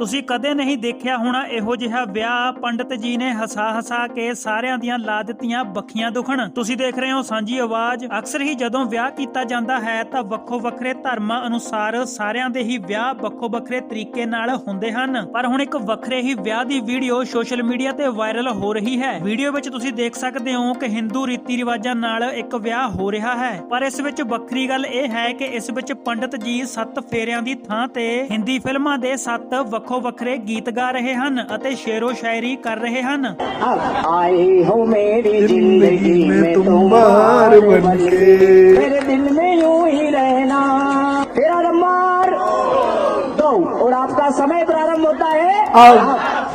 ਤੁਸੀਂ ਕਦੇ ਨਹੀਂ ਦੇਖਿਆ ਹੋਣਾ ਇਹੋ ਜਿਹਾ ਵਿਆਹ। ਪੰਡਤ ਜੀ ਨੇ ਹਸਾ ਹਸਾ ਕੇ ਸਾਰਿਆਂ ਦੀਆਂ ਲਾ ਦਿੱਤੀਆਂ ਬੱਖੀਆਂ ਦੁਖਣ। ਤੁਸੀਂ ਦੇਖ ਰਹੇ ਹੋ ਸਾਂਝੀ ਆਵਾਜ਼। ਅਕਸਰ ਹੀ ਜਦੋਂ ਵਿਆਹ ਕੀਤਾ ਜਾਂਦਾ ਹੈ ਤਾਂ ਵੱਖੋ ਵੱਖਰੇ ਧਰਮਾਂ ਅਨੁਸਾਰ ਸਾਰਿਆਂ ਦੇ ਹੀ ਵਿਆਹ ਵੱਖੋ ਵੱਖਰੇ ਤਰੀਕੇ ਨਾਲ ਹੁੰਦੇ ਹਨ। ਪਰ ਹੁਣ ਇੱਕ ਵੱਖਰੇ ਹੀ ਵਿਆਹ ਦੀ ਵੀਡੀਓ ਸੋਸ਼ਲ ਮੀਡੀਆ ਤੇ ਵਾਇਰਲ ਹੋ ਰਹੀ ਹੈ। ਵੀਡੀਓ ਵਿੱਚ ਤੁਸੀਂ ਦੇਖ ਸਕਦੇ ਹੋ ਕਿ ਹਿੰਦੂ ਰੀਤੀ ਰਿਵਾਜਾਂ ਨਾਲ ਇੱਕ ਵਿਆਹ ਹੋ ਰਿਹਾ ਹੈ। ਪਰ ਇਸ ਵਿੱਚ ਵੱਖਰੀ ਗੱਲ ਇਹ ਹੈ ਕਿ ਇਸ ਵਿੱਚ ਪੰਡਤ ਜੀ ਸੱਤ ਫੇਰਿਆਂ ਦੀ ਥਾਂ ਤੇ ਹਿੰਦੀ ਫਿਲਮਾਂ ਦੇ ਸੱਤ ਵੱਖ ਵੱਖਰੇ ਗੀਤ ਗਾ ਰਹੇ ਹਨ ਅਤੇ ਸ਼ੇਰੋ ਸ਼ਾਇਰੀ ਕਰ ਰਹੇ ਹਨ अब आए हो मेरी जिंदगी में में तुम तुम बाहर बाहर बन बन के। के मेरे दिल में यूं ही रहना तेरा नंबर दो और आपका समय प्रारंभ होता है अब।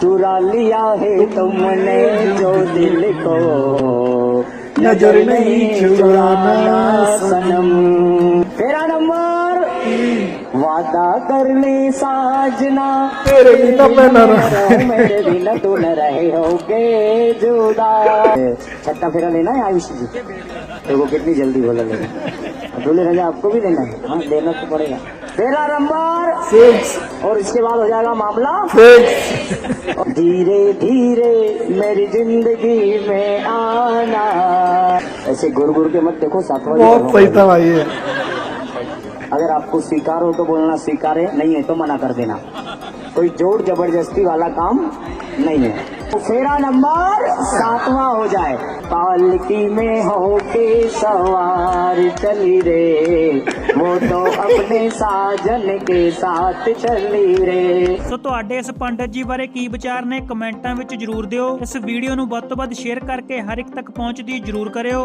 चुरा लिया है तुमने जो दिल को नजर नहीं चुराना वादा कर ले साजना। तेरे रह- मेरे बिना तू न रहे होगे जुदा। छत्ता फेरा लेना है आयुष जी? तेरे को कितनी जल्दी बोला लेना दूल्हे राजा आपको भी लेना है? हाँ देना तो पड़ेगा। तेरा नंबर। फिक्स और इसके बाद हो जाएगा मामला। फिक्स धीरे धीरे मेरी ज़िंदगी में आना। ऐसे गुर गुर के मत देखो सातवां बहुत सही था भाई अगर आपको स्वीकार हो तो बोलना स्वीकार है नहीं है तो मना कर देना कोई जोर जबरदस्ती वाला काम नहीं है तो फेरा नंबर सातवां हो जाए पालकी में होके सवार चली रे वो तो अपने साजन के साथ चली रे ਸੋ ਤੁਹਾਡੇ ਇਸ ਪੰਡਤ ਜੀ ਬਾਰੇ ਕੀ ਵਿਚਾਰ ਨੇ ਕਮੈਂਟਾਂ ਵਿੱਚ ਜਰੂਰ ਦਿਓ ਇਸ ਵੀਡੀਓ ਨੂੰ ਵੱਧ ਤੋਂ ਵੱਧ ਸ਼ੇਅਰ ਕਰਕੇ ਹਰ ਇੱਕ ਤੱਕ ਪਹੁੰਚਦੀ ਜਰੂਰ ਕਰਿਓ